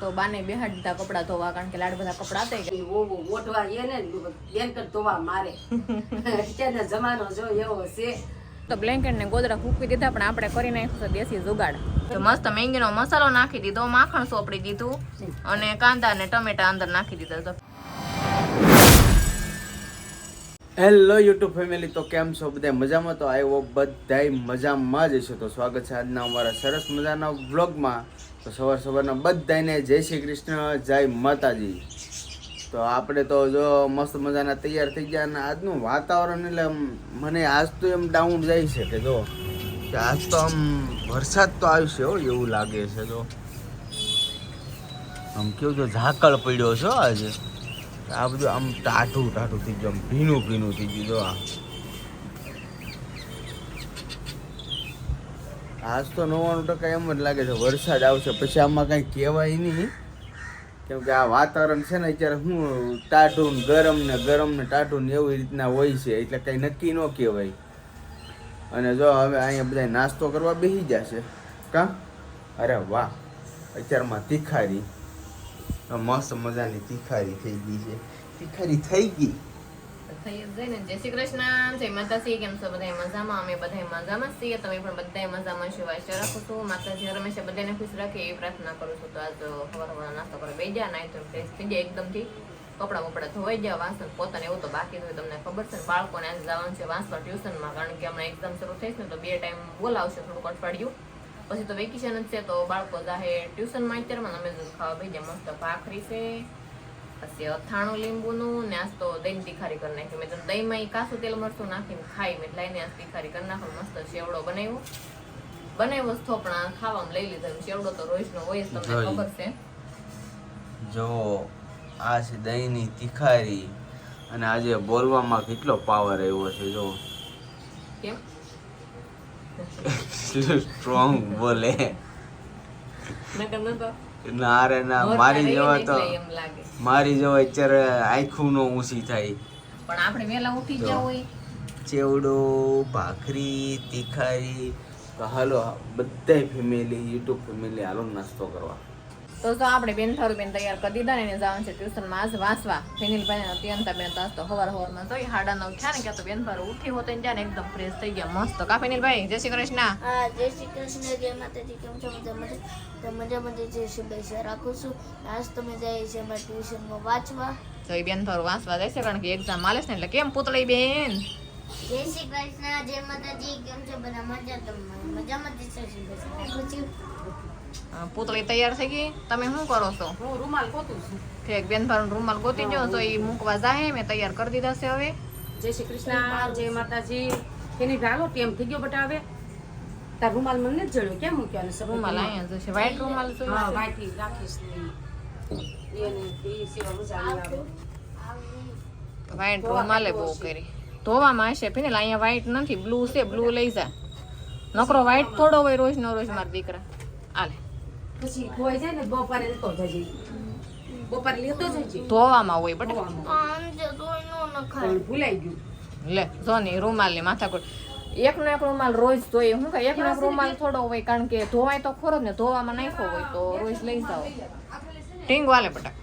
તો બાને બેહાડી દીધા કપડા ધોવા કારણ કે લાડ બધા કપડા થઈ ગયા. ઓઢવા એને બેન કર ધોવા મારે. અત્યારનો જમાનો જો એવો છે. તો બ્લેન્કેટ ને ગોદરા ફૂકી દીધા પણ આપણે કરી નાખ્યું દેશી જુગાડ. તો મસ્ત મેંગીનો મસાલો નાખી દીધો માખણ સોપડી દીધું અને કાંદા ને ટમેટા અંદર નાખી દીધા તો હેલો યુટ્યુબ ફેમિલી તો કેમ છો? બધા મજામાં? તો આવ્યો બધાય મજામાં જ છે તો સ્વાગત છે આજના અમારા સરસ મજાના વ્લોગમાં તો સવાર સવારના બધાને જય શ્રી કૃષ્ણ, જય માતાજી. તો આપણે તો જો મસ્ત મજાના તૈયાર થઈ ગયા અને આજનું વાતાવરણ એટલે મને આજ તો એમ ડાઉન જાય છે કે જો, કે આજ તો આમ વરસાદ તો આવશે હો એવું લાગે છે જો. આમ કેવું તો ઝાકળ પડ્યો છો આજે. આ બધું આમ ટાઢું ટાઢું થઈ ગયું, આમ ભીનું ભીનું થઈ ગયું જો આ. આજ તો નવ્વાણું ટકા એમ જ લાગે છે. વરસાદ આવશે. પછી આમાં કાંઈ કહેવાય નહીં. કેમ કે આ વાતાવરણ છે ને અત્યારે શું, ટાઢું ગરમ ને ગરમ ને ટાઢું ને એવી રીતના હોય છે. એટલે કંઈ નક્કી ન કહેવાય. અને જો હવે અહીંયા બધા નાસ્તો કરવા બેસી જશે કા? અરે વાહ. અત્યારમાં તીખારી. મસ્ત મજાની તીખારી થઈ ગઈ છે. તીખારી થઈ ગઈ? થઈ જ જાય શ્રી કૃષ્ણ. જય માતાજી. કેમ છો? બધા મજામાં? અમે બધા મજામાં છીએ. તમે પણ બધા મજામાં છો? રાખું છું. માતાજી હંમેશા બધાને ખુશ રાખે એવી પ્રાર્થના કરું છું. તો આજ સવાર સવાર નાસ્તો બેસી ગયા નાઈ તો ફ્રેશ થઈ જાય એકદમથી. કપડાં બપડા ધોવાઈ ગયા. વાંસણ પોતાને એવું તો બાકી હોય. તમને ખબર છે બાળકોને આજે જવાનું છે વાંસણ ટ્યુશનમાં. કારણ કે હમણાં એક્ઝામ શરૂ થઈ છે ને, તો બે ટાઈમ બોલાવશે થોડુંક અઠવાડિયું. પછી તો વેકેશન જ છે, તો બાળકો જાહે ટ્યુશનમાં. અત્યારમાં અમે ખાવા બેસી મસ્ત ભાખરી છે. પછી અથાણું લીંબુનું ને આજ તો દહીં તીખારી કરી નાખી મેં તો દહીંમાં કાસું તેલ મરચું નાખીને ખાઈ મેં લઈને આજ તીખારી કરી નાખો. મસ્ત સેવડો બનાવ્યો. બનાવ્યો જ પણ ખાવામાં લઈ લીધો. સેવડો તો રોજનો હોય જ તમને ખબર છે. જો આ છે દહીંની તીખારી અને આજે બોલવામાં કેટલો પાવર આવ્યો છે જો. કેમ? સ્ટ્રોંગ બોલે. મેં કહ્યું નતો ના રે ના મારી જેવા તો મારી જેવા અત્યારે આખું નો ઊંચી થાય. પણ આપણે વેલા ઉઠી ગયા હોય. ચેવડો ભાખરી તીખારી તો હાલો બધાય ફેમિલી યુટ્યુબ ફેમિલી હાલો નાસ્તો કરવા. તો જો આપણે બેન થારું બેન તૈયાર કરી દીધા ને એને જવાનું છે ટ્યુશનમાં આજ વાંચવા. ફેનિલભાઈ ને અત્યંતા બેન તો તો હવાર હવારમાં તો હાડા નવ થયા ને કે તો બેન થારું ઉઠી હોતે ને ત્યાં એકદમ ફ્રેશ થઈ ગયા. મસ્ત. કા ફેનિલભાઈ જય શ્રી કૃષ્ણ. હા જય શ્રી કૃષ્ણ. જય માતાજી. કેમ છો? મજા મજા મજા મજા જે શુભેચ્છા રાખું છું. આજ તમે જાય છે અમારા ટ્યુશનમાં વાંચવા. તો એ બેન થારું વાંચવા જાય છે કારણ કે એક્ઝામ આલે છે ને એટલે કેમ પૂતળી બેન? જય શ્રી કૃષ્ણ. જય માતાજી. કેમ છો? બધા મજા તો મજામાં જ છે પૂતળી તૈયાર થઈ ગઈ. તમે શું કરો છો? હું રૂમાલ ગોતું છું. ઠીક બેન ભાઈ રૂમાલ ગોતી જો તો એ મૂકવા જાય મેં તૈયાર કરી દીધા છે હવે. જય શ્રી કૃષ્ણ જય માતાજી. એની ભાલો ટેમ થઈ ગયો બટ હવે? તાર રૂમાલ મને જ જડ્યો કેમ મૂક્યો ને રૂમાલ અહીંયા જશે વ્હાઈટ રૂમાલ હા જોઈએ વાઈટી રાખીશ એ સેવા મજા આવે. વ્હાઈટ રૂમાલે બહુ કરી. ધોવામાં હશે ફિનેલ અહીંયા વ્હાઈટ નથી બ્લુ છે બ્લુ લઈ જા. નકરો વ્હાઈટ થોડો હોય રોજ નો રોજ મારા દીકરા. આલે પછી ખોઈ જાય ને બપોરે લેતો જજે બપોરે લેતો જજે ધોવામાં હોય બટ. આમ જે ધોઈ નો નખાય. ભૂલાઈ ગયું. લે જો ને રૂમાલની માથાકૂટ. એકનો એક રૂમાલ રોજ ધોઈએ હું કઈ એકનો એક રૂમાલ થોડો હોય કારણ કે ધોવાય તો ખરો ને ધોવામાં નાખ્યો હોય તો રોજ લઈ જાઓ. ટીંગ વાલે બટા.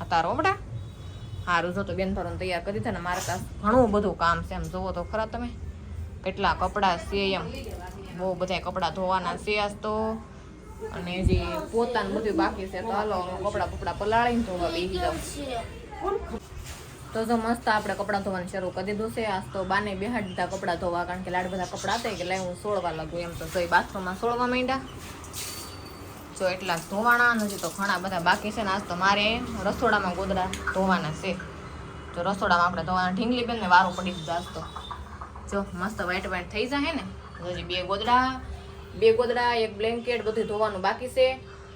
આ તારો બટા. સારું જો તો બેન ફરવાનું તૈયાર કરી દે ને મારે પાસે ઘણું બધું કામ છે એમ. જોવો તો ખરા તમે. કેટલા કપડાં છે એમ. બહુ બધા કપડાં ધોવાના છે આજ તો. અને જે પોતાનું બધું બાકી છે તો હાલો કપડાં કપડાં પલાળીને ધોવા બેસી જાઉં. તો જો મસ્ત આપણે કપડાં ધોવાનું શરૂ કરી દીધું છે. આજ તો બાને બેહાડી દીધા કપડાં ધોવા કારણ કે લાડ બધા કપડાં હતા લાઈ હું સોળવા લાગુ એમ તો જોઈ બાથરૂમમાં સોળવા માંડ્યા. જો એટલા ધોવાના નથી તો ઘણા બધા બાકી છે ને આજ તો મારે રસોડામાં ગોદડા ધોવાના છે. તો રસોડામાં આપણે ધોવાના ઢીંગલી બેનને વારો પડી દીધો આજ તો. જો મસ્ત વાઇટ વાઇટ થઈ જાય ને. હજી બે ગોદડા બે ગોદડા એક બ્લેન્કેટ બધું ધોવાનું બાકી છે.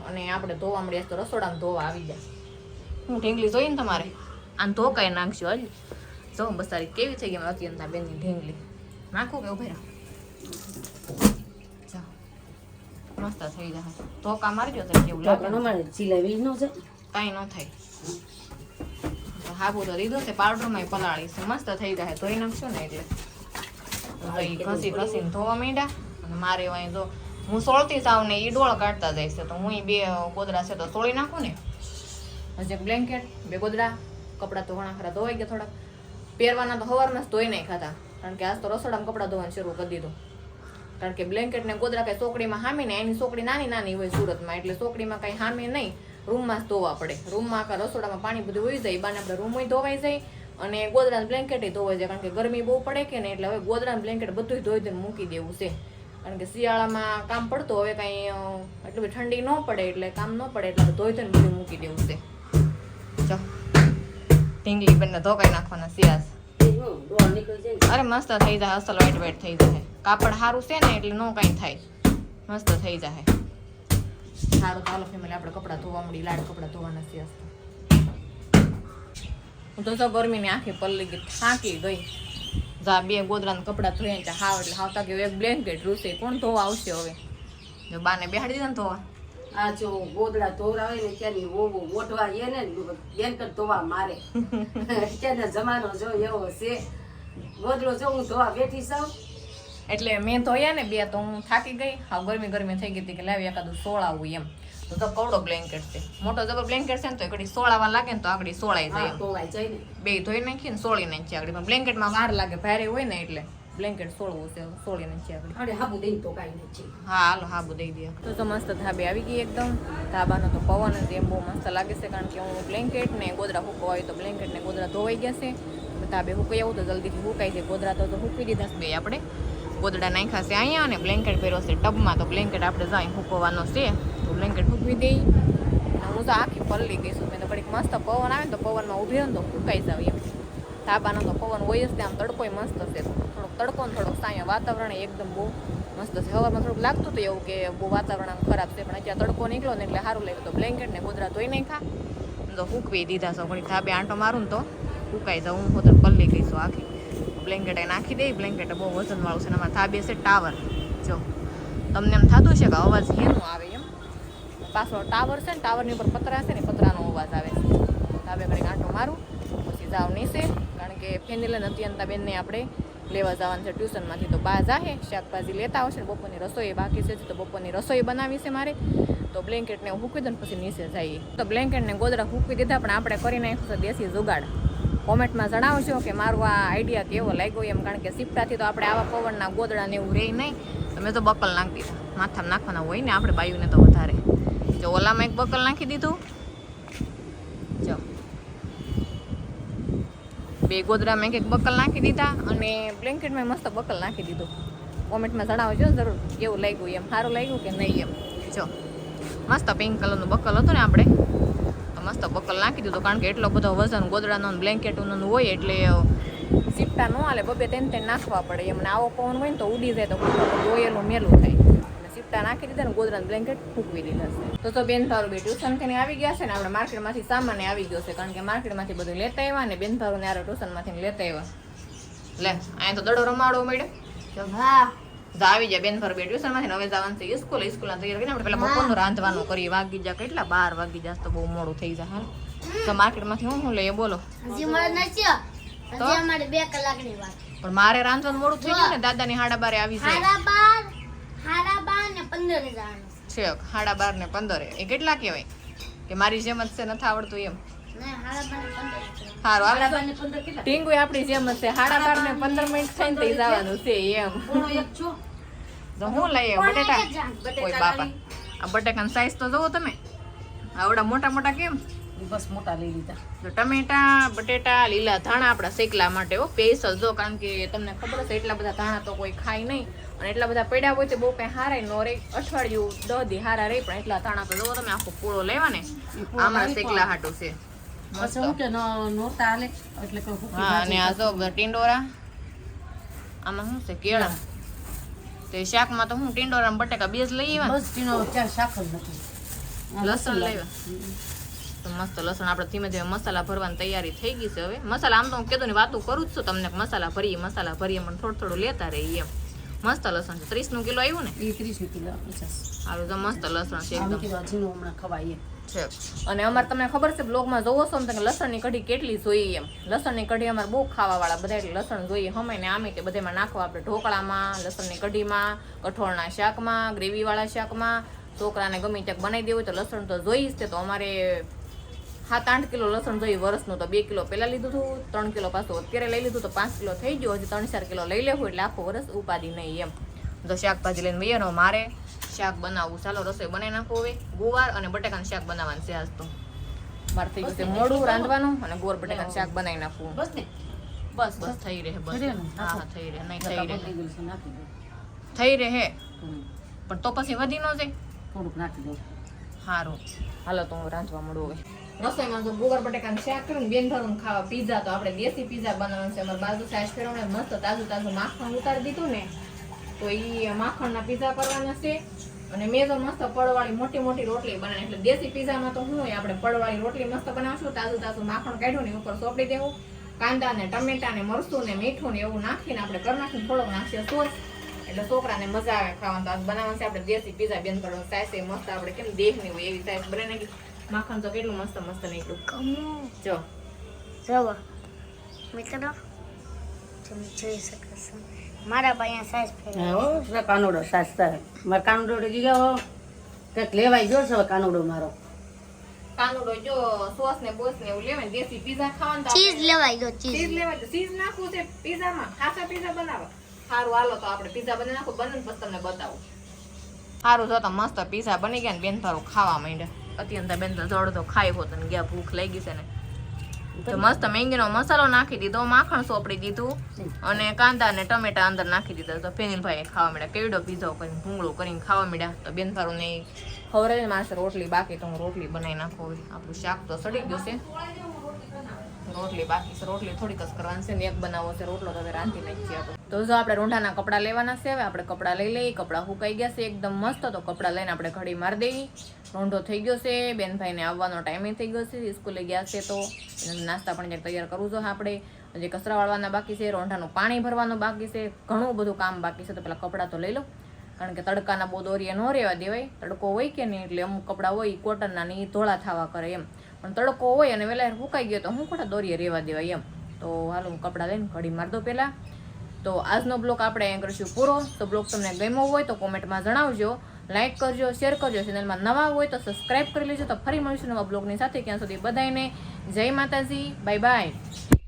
અને આપણે ધોવા મળીએ તો રસોડામાં ધોવા આવી જાય હું ઢીંગલી જોઈ ને તમારે? આને ધોકાઈ નાખજો હજી જો બસ તારી કેવી થઈ ગઈ અત્યંત બેનની ઢીંગલી. નાખું કે ઊભી રહો મસ્ત થઈ જશે ધોકા મારજો તો કેવું લાગે. સિલાઈ ન છે કાંઈ ન થાય. હાબુ તો દીધો છે પાવડરમાં પલાળી છે. મસ્ત થઈ જાય ધોઈ નાખશો ને એટલે. ઘસી ઘસીને ધોવા માંડ્યા અને મારે અહીં જો હું સોળતી જાઉં ને એ ડોળ કાઢતા જાય છે તો હું એ બે ગોદડા છે તો સોળી નાખું ને? હજી એક બ્લેન્કેટ બે ગોદડા કપડાં તો ઘણા ખરા ધોવાઈ ગયા થોડાક. પહેરવાના તો હવારના જ ધોઈ નહીં ખાતા કારણ કે આજ તો રસોડામાં કપડાં ધોવાનું શરૂ કરી દીધું. કારણ કે બ્લેન્કેટ ને ગોદરા કઈ સોકડીમાં હામી ને એની સોકડી નાની નાની હોય સુરતમાં એટલે સોકડીમાં કઈ હામી નહીં. રૂમમાં જ ધોવા પડે. રૂમમાં આખા રસોડામાં પાણી બધું હોય જાય બાને આપણે રૂમ ધોવાઈ જાય. અને ગોદરા બ્લેન્કેટ ધોવાઈ છે કારણ કે ગરમી બહુ પડે કે ને એટલે હવે ગોદરાના બ્લેન્કેટ બધું ધોઈ ધોઈને મૂકી દેવું છે. કારણ કે શિયાળામાં કામ પડતું, હવે કાંઈ એટલું બધી ઠંડી ન પડે, એટલે કામ ન પડે, એટલે ધોઈ ધોઈને બધું મૂકી દેવું છે. ચો ઢીંગલી બંને ધોકાઈ નાખવાના સિયાસ અરે મસ્ત થઈ જાય, અસલ વાઈટ વાઈટ થઈ જાય. કાપડ સારું છે ને, એટલે નો કાંઈ થાય. મસ્ત થઈ જાય. સારું, ચાલો ફેમિલી આપણે કપડાં ધોવા મળી લાડ કપડાં ધોવાના તો. હું તો જો ગરમીની આંખે પલ્લી ગઈ થાકી ગઈ. જા બે ગોદરાના કપડાં ધોયા ત્યાં હાવ એટલે હાવતા કે એક બ્લેન્કેટ રૂસે કોણ ધોવા આવશે હવે? જો બાને બેહાડી દીધા ને ધોવા. આ જો ગોદડા ધોરાવે ને ત્યાંની ઓવો મોટવા એ ને બેનકટ ધોવા મારે. અત્યારનો જમાનો જો એવો છે. ગોદડો જો હું ધોવા બેઠી છું એટલે મેં ધોયા ને બે તો હું થાકી ગઈ. હા ગરમી ગરમી થઈ ગઈ હતી કે લાવી એકાદું સોળાવું એમ. તો તો કવડો બ્લેન્કેટ છે. મોટો જબર બ્લેન્કેટ છે ને તો એકડી સોળાવા લાગે ને તો આગળ સોળાઈ જાય એમ. જાય ને. બે ધોઈ નાખીએ ને સોળી નાખીએ આગળ પણ બ્લેન્કેટમાં વાર લાગે ભારે હોય ને એટલે બ્લેન્કેટ સોળવું છે સોળી નાખીએ આગળ અરે હાબુ દઈ તો કાંઈ નથી હા હાલો હાબુ દઈ દે તો તો મસ્ત ધાબે આવી ગઈ એકદમ. ધાબાનો તો પવન જ એમ બહુ મસ્ત લાગે છે કારણ કે હું બ્લેન્કેટ ને ગોદરા હુકવા હોય તો બ્લેન્કેટ ને ગોદરા ધોવાઈ ગયા છે. ધાબે હુકાઈ આવું તો જલ્દીથી હુકાઈ જાય. ગોદરા તો તો દીધા છે બે આપણે. ગોદડા નાખ્યા છે અહીંયા અને બ્લેન્કેટ પહેરો છે ટબમાં. તો બ્લેન્કેટ આપણે જાય હુકવવાનો છે. તો બ્લેન્કેટ મૂકવી દઈ. હું તો આખી પલ્લી ગઈ છું મેં તો ઘડીક મસ્ત પવન આવે ને તો પવનમાં ઊભી ને તો ફૂંકાઈ જાવ એમ. ધાબાનો તો પવન હોય જ ત્યાં તડકોય મસ્ત છે. થોડોક તડકો ને થોડોક સાંયો વાતાવરણ એકદમ બહુ મસ્ત છે. હવામાં થોડુંક લાગતું હતું એવું કે બહુ વાતાવરણ આમ ખરાબ છે, પણ અત્યારે તડકો નીકળ્યો ને એટલે સારું લાગ્યું. તો બ્લેન્કેટ ને ગોદરા ધોઈ નાખ્યા. તો ફૂંકવી દીધા છો. ઘણી ધાબે આંટો મારું ને તો ફૂંકાઈ જાઉં. હું પોતે પલ્લી ગઈ છું આખી બ્લેન્કેટ નાખી દઈ. બ્લેન્કેટ બહુ વજનવાળું છે એમાં થાબે છે ટાવર. જો, તમને એમ થતું છે કે અવાજ હેનું આવે એમ? પાછો ટાવર છે ને ટાવરની ઉપર પતરા છે ને પતરાનો અવાજ આવે છે. ધાબે કરી આંટો મારું, પછી જાવ નીચે, કારણ કે ફેનિલન અત્યંતા બેનને આપણે લેવા જવાનું છે ટ્યુશનમાંથી. તો બા જાહે, શાકભાજી લેતા આવશે બપોરની રસોઈ બાકી છે, તો બપોરની રસોઈ બનાવી છે મારે. તો બ્લેન્કેટને મૂકી દઉં પછી નીચે જઈએ. તો બ્લેન્કેટને ગોદડા મૂકી દીધા, પણ આપણે કરી નાખ્યું દેશી જુગાડ. કોમેન્ટમાં જણાવજો કે મારો આ આઈડિયા કેવો લાગ્યો એમ, કારણ કે સિપ્ટાથી તો આપણે આવા પવનના ગોદડાને એવું રહે નહીં. તો મેં તો બકલ નાખી દીધા. માથામાં નાખવાના હોય ને આપણે બાયુને તો વધારે. જો ઓલામાં એક બકલ નાખી દીધું. જો. બે ગોદડામાં એક એક બકલ નાખી દીધા અને બ્લેન્કેટમાં મસ્ત બકલ નાખી દીધું. કોમેન્ટમાં જણાવજો જરૂર કેવું લાગ્યું એમ, સારું લાગ્યું કે નહીં એમ. જો. મસ્ત પિંક કલરનું બકલ હતું ને આપણે. તો મસ્ત બકલ નાખી દીધું કારણ કે એટલો બધો વજન ગોદડાનો બ્લેન્કેટનું હોય એટલે સીપટા ન હાલે, બબે તેન તેને નાખવા પડે એમને આવો પવન હોય ને તો ઉડી જાય તો ગોયેલું મેલું થાય. અને નાખી દીધા ને ગોદરાનું બ્લેન્કેટ ફૂકવી દીધા છે. તો તો બેન તારું બે ટ્યુશનથી આવી ગયા છે ને આપણે માર્કેટમાંથી સામાન આવી ગયો છે કારણ કે માર્કેટમાંથી બધું લેતા આવ્યા ને બેન તારું ને આરો ટ્યુશનમાંથી લેતા આવ્યા. લે અહીંયા તો દડો રમાડો મળ્યો. હા. આવી જાય બેન ભર બે ટ્યુશનમાંથી હવે જવાનું છે સ્કૂલ સ્કૂલ તૈયાર કરીને આપણે પેલા બપોરનું રાંધવાનું કરીએ. વાગી જા કેટલા? બાર વાગી જાય તો બહુ મોડું થઈ જાય. હાલ. તો માર્કેટમાંથી હું શું લઈએ? બોલો. હજી મળે નથી હજી અમારે બે કલાકની વાત. પણ મારે રાંધવાનું મોડું થઈ ગયું ને દાદાની હાડા બારે આવી જાય. હાડા બાર હાડા પંદર જવાનું છે. હાડા બાર ને પંદરે. એ કેટલા કહેવાય? કે મારી જેમ જ છે નથી આવડતું એમ. સારું આપણે ટીંગુ આપણી જેમ જ છે. હાડા બાર ને પંદર મિનિટ થઈને તઈ જવાનું છે એમ. તો હું લઈએ બટેટા? કોઈ બાપા. આ બટેકાની સાઈઝ તો જોવો તમે. આવડા મોટા મોટા કેમ? બસ મોટા લઈ લીધા. ટમેટા બટેટા લીલા ધાણા આપણા શેકલા માટે હો સ્પેશિયલ જો કારણ કે તમને ખબર હશે એટલા બધા ધાણા તો કોઈ ખાય નહીં. અને એટલા બધા પડ્યા હોય તો બહુ કઈ હારાય નો રે અઠવાડિયું દહ દી હારા રે પણ એટલા ધાણા તો જો તમે આખો પૂળો લેવા ને આમાં શેકલા હાટું છે. અને આ જો ટીંડોરા આમાં શું છે કેળા? તે શાકમાં તો હું ટીંડોરા બટેકા બે લઈ આવ્યા બસ શાક જ નથી. લસણ. લાવ્યા. તો મસ્ત લસણ આપણે ધીમે ધીમે મસાલા ભરવાની તૈયારી થઈ ગઈ છે હવે. મસાલા આમ તો હું કીધું ને વાતું કરું જ છું તમને મસાલા ભરીએ મસાલા ભરીએ પણ થોડું થોડું લેતા રહીએ એમ. મસ્ત લસણ છે. ત્રીસનું કિલો આવ્યું ને? એ કિલો સારું તો મસ્ત લસણ છે એકદમ. કીધું હમણાં ખવાય છે. અને અમારે તમને ખબર છે બ્લોગમાં જોવો છો ને તો કે લસણની કઢી કેટલી જોઈએ એમ. લસણની કઢી અમારે બહુ ખાવાવાળા બધા એટલે લસણ જોઈએ હમે ને આમે તે બધામાં નાખવા આપણે ઢોકળામાં લસણની કઢીમાં કઠોળના શાકમાં ગ્રેવીવાળા શાકમાં. છોકરાને ગમે ત્યાં બનાવી દેવું તો લસણ તો જોઈ જ તે તો અમારે સાત આઠ કિલો લસણ જોઈએ વર્ષનું તો બે કિલો પહેલાં લીધું હતું ત્રણ કિલો પાછું અત્યારે લઈ લીધું તો પાંચ કિલો થઈ ગયો હજી ત્રણ ચાર કિલો લઈ લેવું એટલે આખું વર્ષ ઉપાધિ નહીં એમ. તો શાકભાજી લઈને વૈયાનો મારે શાક બનાવવું. ચાલો રસોઈ બનાવી નાખવું હવે. ગુવાર અને બટેકાનું શાક બનાવવાનું છે આજ તો. મારે થઈ ગયું મોડું રાંધવાનું અને ગોર બટેકાનું શાક બનાવી નાખવું. બસ ને. બસ બસ થઈ રહે બસ? હા હા થઈ રહે. નહીં થઈ રહે. નાખી થઈ રહે. પણ તો પછી વધી ન જાય. થોડુંક નાખી દઉં સારું હાલો તો હું રાંધવા મળું હવે. રસોઈમાં તો ગુવાર બટાકાનું શાક કરું બેન ભરું ખાવા પીઝા તો આપણે દેશી પીઝા બનાવવાનું છે. અમારે બાજુ સાઈઝ ફેરવણે મસ્ત તાજું તાજું માખણ ઉતારી દીધું ને, તો એ માખણના પીઝા કરવાના છે. અને મેં તો મસ્ત પડવાળી મોટી મોટી રોટલી બનાવી. એટલે દેશી પીઝામાં તો શું હોય, આપણે પડવાળી રોટલી મસ્ત બનાવશું, તાજું તાજું માખણ કાઢ્યું ને ઉપર સોંપડી દેવું. કાંદા ને ટમેટા ને મરચું ને મીઠું ને એવું નાખીને આપણે કરી નાખીને થોડોક નાખીએ સોસ. એટલે છોકરાને મજા આવે ખાવાનું. તો આજ બનાવવાનું છે આપણે દેશી પીઝા બેન કરવાનું સાઈઝ મસ્ત આપણે કેમ દેખની હોય એવી સાઈઝ બને નાખી. માખણ તો કેટલું મસ્ત મસ્ત નીકળ્યું. જો. જવો. મિત્રો તમે જોઈ શકો છો. મારા પાસે સાઈઝ ફેરવે કાનુડો સાસ મારે કાનુડો હો. કંઈક લેવાય ગયો છે કાનુડો મારો. કાનુડો જો સોસ ને બોસ ને એવું લેવાય દેશી પીઝા ખાવાનું ચીઝ લેવાઈ ગયો ચીઝ. લેવાય તો ચીઝ નાખવું છે પીઝામાં ખાસા પીઝા બનાવો. સારું હાલો તો આપણે પીઝા બનાવી નાખો બને ને પછી તમને બતાવું. સારું જો તો મસ્ત પીઝા બની ગયા ને બેન તારું ખાવા માંડ્યા અત્યંત બેન તો જડતો ખાઈ હોત ને ગયા ભૂખ લાગી છે ને. તો મસ્ત મેંગીનો મસાલો નાખી દીધો માખણ સોપડી દીધું અને કાંદા ને ટમેટા અંદર નાખી દીધા. તો ફેનિલભાઈ ખાવા મળ્યા. કેવડો પીઝો કરીને ભૂંગળું કરીને ખાવા મળ્યા. તો બેન ભારું નહીં ખવરે મારે રોટલી બાકી તો હું રોટલી બનાવી નાખું આપણું શાક તો સડી ગયું છે. રોટલી બાકી છે. રોટલી થોડીક જ કરવાની છે ને એક બનાવો છે. રોટલો તો હવે રાંધી નાખીએ આપણે. તો જો આપણે રોંઢાના કપડાં લેવાના છે, હવે આપણે કપડાં લઈ લઈએ. કપડાં સુકાઈ ગયા છે એકદમ મસ્ત, તો કપડાં લઈને આપણે ઘડી મારી દેવી. રૂંઢો થઈ ગયો છે, બેનભાઈને આવવાનો ટાઈમે થઈ ગયો છે સ્કૂલે ગયા છે તો. નાસ્તા પણ જે તૈયાર કરવું જોઈએ આપણે. હજી કચરા વાળવાના બાકી છે, રોંઢાનું પાણી ભરવાનું બાકી છે, ઘણું બધું કામ બાકી છે, તો પેલા કપડાં તો લઈ લો કારણ કે તડકાના બહુ દોરીએ ન રહેવા દેવાય. તડકો હોય કે નહીં એટલે અમુક કપડાં હોય, કોટનના ને ધોળા થવા કરે એમ. પણ તડકો હોય અને વેલા સુકાઈ ગયો તો હું ખોટા દોરીએ રહેવા દેવાય એમ. તો હાલ હું કપડાં લઈને ઘડી મારી દો પહેલાં તો આજનો બ્લોગ આપણે અહીં કરીશું પૂરો. તો બ્લોગ તમને ગમ્યો હોય તો કોમેન્ટમાં જણાવજો લાઇક કરજો, શેર કરજો. ચેનલમાં નવા હોય તો સબસ્ક્રાઈબ કરી લેજો. તો ફરી મળીશું નવા બ્લોગની સાથે. ત્યાં સુધી બધાને જય માતાજી. Bye bye.